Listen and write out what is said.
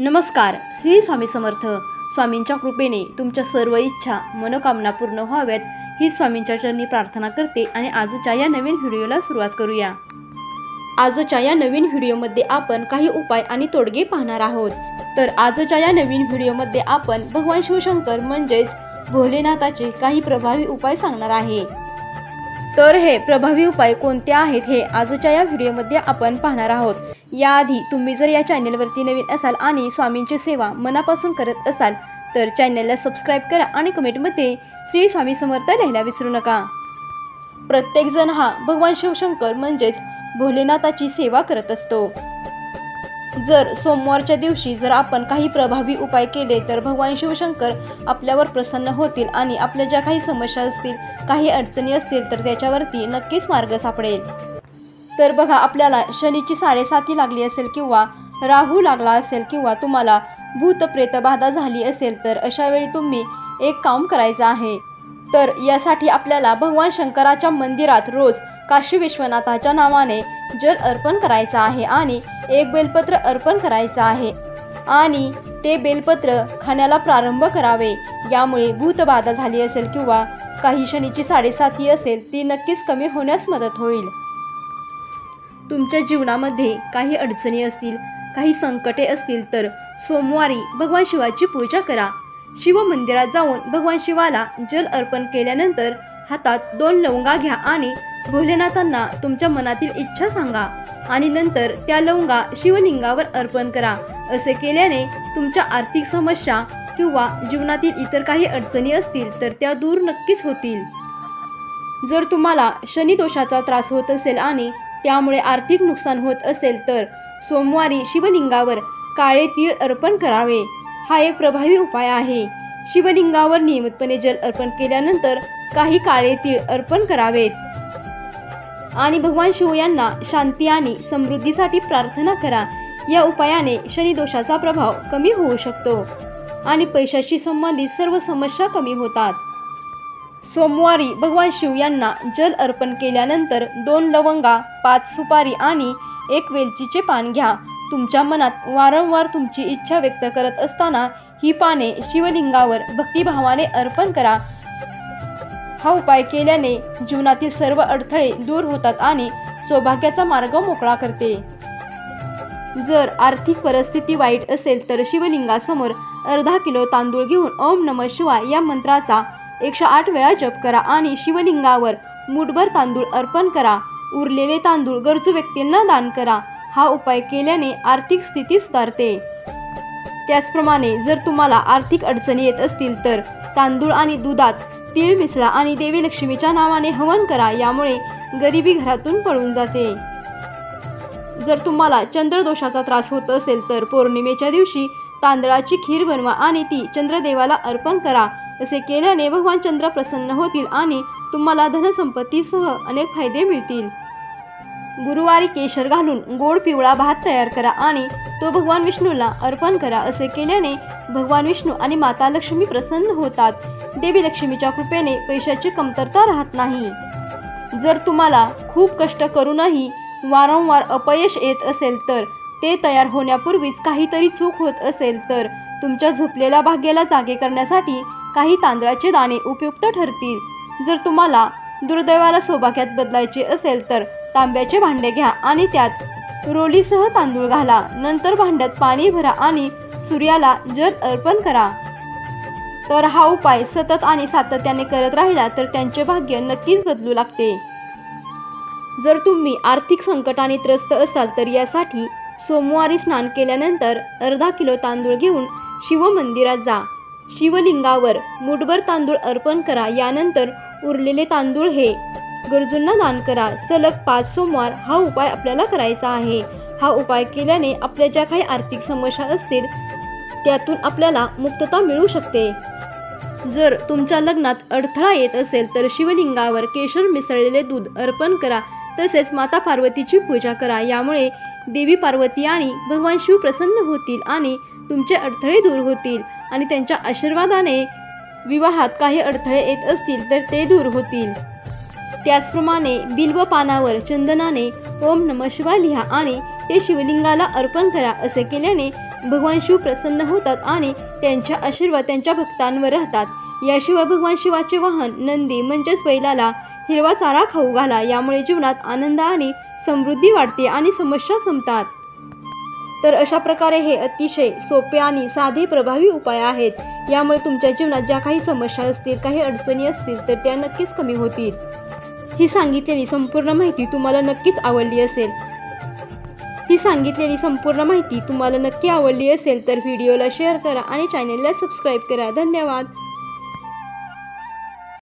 नमस्कार श्री स्वामी समर्थ. स्वामींच्या कृपेने तुमच्या सर्व इच्छा मनोकामना पूर्ण व्हाव्यात. ही स्वामींच्या चरणी प्रार्थना करते आणि आजच्या या नवीन व्हिडिओला सुरुवात करूया. आजच्या या नवीन व्हिडिओमध्ये आपण काही उपाय आणि तोडगे पाहणार आहोत. तर आजच्या या नवीन व्हिडिओमध्ये आपण भगवान शिवशंकर म्हणजेच भोलेनाथाचे काही प्रभावी उपाय सांगणार आहे. तर हे प्रभावी उपाय कोणते आहेत हे आजच्या या व्हिडिओमध्ये आपण पाहणार आहोत. याआधी तुम्ही जर या चॅनलवरती नवीन असाल आणि स्वामींची सेवा मनापासून करत असाल तर चॅनलला सबस्क्राईब करा आणि कमेंटमध्ये श्री स्वामी समर्थ लिहायला विसरू नका. प्रत्येकजण हा भगवान शिवशंकर म्हणजेच भोलेनाथाची सेवा करत असतो. जर सोमवारच्या दिवशी जर आपण काही प्रभावी उपाय केले तर भगवान शिवशंकर आपल्यावर प्रसन्न होतील आणि आपल्या ज्या काही समस्या असतील काही अडचणी असतील तर त्याच्यावरती नक्कीच मार्ग सापडेल. तर बघा आपल्याला शनीची साडेसाती लागली असेल किंवा राहू लागला असेल किंवा तुम्हाला भूत प्रेतबाधा झाली असेल तर अशावेळी तुम्ही एक काम करायचं आहे. तर यासाठी आपल्याला भगवान शंकराच्या मंदिरात रोज काशी विश्वनाथाच्या नावाने जल अर्पण करायचं आहे आणि एक बेलपत्र अर्पण करायचं आहे. आणि ते बेलपत्र खाण्याला प्रारंभ करावे. यामुळे भूतबाधा झाली असेल किंवा काही शनीची साडेसाती असेल ती नक्कीच कमी होण्यास मदत होईल. तुमच्या जीवनामध्ये काही अडचणी असतील काही संकटे असतील तर सोमवारी भगवान शिवाची पूजा करा. शिव मंदिरात जाऊन भगवान शिवाला जल अर्पण केल्यानंतर हातात दोन लवंगा घ्या आणि भोलेनाथांना तुमच्या मनातील इच्छा सांगा आणि नंतर त्या लवंगा शिवलिंगावर अर्पण करा. असे केल्याने तुमच्या आर्थिक समस्या किंवा जीवनातील इतर काही अडचणी असतील तर त्या दूर नक्कीच होतील. जर तुम्हाला शनी दोषाचा त्रास होत असेल आणि त्यामुळे आर्थिक नुकसान होत असेल तर सोमवारी शिवलिंगावर काळे तीळ अर्पण करावे. हा एक प्रभावी उपाय आहे. शिवलिंगावर नियमितपणे जल अर्पण केल्यानंतर काही काळे तीळ अर्पण करावेत. आणि भगवान शिव यांना शांती आणि समृद्धीसाठी प्रार्थना करा. या उपायाने शनी दोषाचा प्रभाव कमी होऊ शकतो आणि पैशाशी संबंधित सर्व समस्या कमी होतात. सोमवारी भगवान शिव यांना जल अर्पण केल्यानंतर दोन लवंगा पाच सुपारी आणि एक वेलचीचे पान घ्या. तुमच्या मनात वारंवार तुमची इच्छा व्यक्त करत असताना ही पाने शिवलिंगावर भक्तिभावाने अर्पण करा. हा उपाय केल्याने जीवनातील सर्व अडथळे दूर होतात आणि सौभाग्याचा मार्ग मोकळा करते. जर आर्थिक परिस्थिती वाईट असेल तर शिवलिंगासमोर अर्धा किलो तांदूळ घेऊन ओम नम शिवाय या मंत्राचा एकशे आठ वेळा जप करा आणि शिवलिंगावर मुठभर तांदूळ अर्पण करा. उरलेले तांदूळ गरजू व्यक्तींना दान करा. हा उपाय केल्याने आर्थिक स्थिती सुधारते. त्याचप्रमाणे जर तुम्हाला आर्थिक अडचणी येत असतील तर तांदूळ आणि दुधात तीळ मिसळा आणि देवी लक्ष्मीच्या नावाने हवन करा. यामुळे गरिबी घरातून पळून जाते. जर तुम्हाला चंद्रदोषाचा त्रास होत असेल तर पौर्णिमेच्या दिवशी तांदळाची खीर बनवा आणि ती चंद्रदेवाला अर्पण करा. असे केल्याने भगवान चंद्र प्रसन्न होतील आणि तुम्हाला धनसंपत्तीसह अनेक फायदे मिळतील. गुरुवारी केशर घालून गोड पिवळा भात तयार करा आणि तो भगवान विष्णूला अर्पण करा असे केल्याने भगवान विष्णू आणि माता लक्ष्मी प्रसन्न होतात. देवी लक्ष्मीच्या कृपेने पैशाची कमतरता राहत नाही. जर तुम्हाला खूप कष्ट करूनही वारंवार अपयश येत असेल तर ते तयार होण्यापूर्वीच काहीतरी चूक होत असेल तर तुमच्या झोपलेल्या भाग्याला जागे करण्यासाठी काही तांदळाचे दाणे उपयुक्त ठरतील. जर तुम्हाला दुर्दैवाला सौभाग्यात बदलायचे असेल तर तांब्याचे भांडे घ्या आणि त्यात रोलीसह तांदूळ घाला. नंतर भांड्यात पाणी भरा आणि सूर्याला जल अर्पण करा. तर हा उपाय सतत आणि सातत्याने करत राहिला तर त्यांचे भाग्य नक्कीच बदलू लागते. जर तुम्ही आर्थिक संकटाने त्रस्त असाल तर यासाठी सोमवारी स्नान केल्यानंतर अर्धा किलो तांदूळ घेऊन शिव मंदिरात जा. शिवलिंगावर मुठभर तांदूळ अर्पण करा यानंतर उरलेले तांदूळ हे गरजूंना दान करा. सलग पाच सोमवार हा उपाय आपल्याला करायचा आहे. हा उपाय केल्याने आपल्या ज्या काही आर्थिक समस्या असतील त्यातून आपल्याला मुक्तता मिळू शकते. जर तुमच्या लग्नात अडथळा येत असेल तर शिवलिंगावर केशर मिसळलेले दूध अर्पण करा. तसेच माता पार्वतीची पूजा करा. यामुळे देवी पार्वती आणि भगवान शिव प्रसन्न होतील आणि तुमचे अडथळे दूर होतील. आणि त्यांच्या आशीर्वादाने विवाहात काही अडथळे येत असतील तर ते दूर होतील. त्याचप्रमाणे बिल्व पानावर चंदनाने ओम नम शिवा लिहा आणि ते शिवलिंगाला अर्पण करा असे केल्याने भगवान शिव प्रसन्न होतात आणि त्यांच्या आशीर्वाद त्यांच्या भक्तांवर राहतात. याशिवाय भगवान शिवाचे वाहन नंदी म्हणजेच बैलाला हिरवा चारा खाऊ घाला. यामुळे जीवनात आनंद आणि समृद्धी वाढते आणि समस्या संपतात. तर अशा प्रकारे हे अतिशय सोपे आणि साधे प्रभावी उपाय आहेत. यामुळे तुमच्या जीवनात ज्या काही समस्या असतील काही अडचणी असतील तर त्या नक्कीच कमी होतील. ही सांगितलेली संपूर्ण माहिती तुम्हाला नक्कीच आवडली असेल. ही सांगितलेली संपूर्ण माहिती तुम्हाला नक्की आवडली असेल तर व्हिडिओला शेअर करा आणि चॅनेलला सबस्क्राईब करा. धन्यवाद.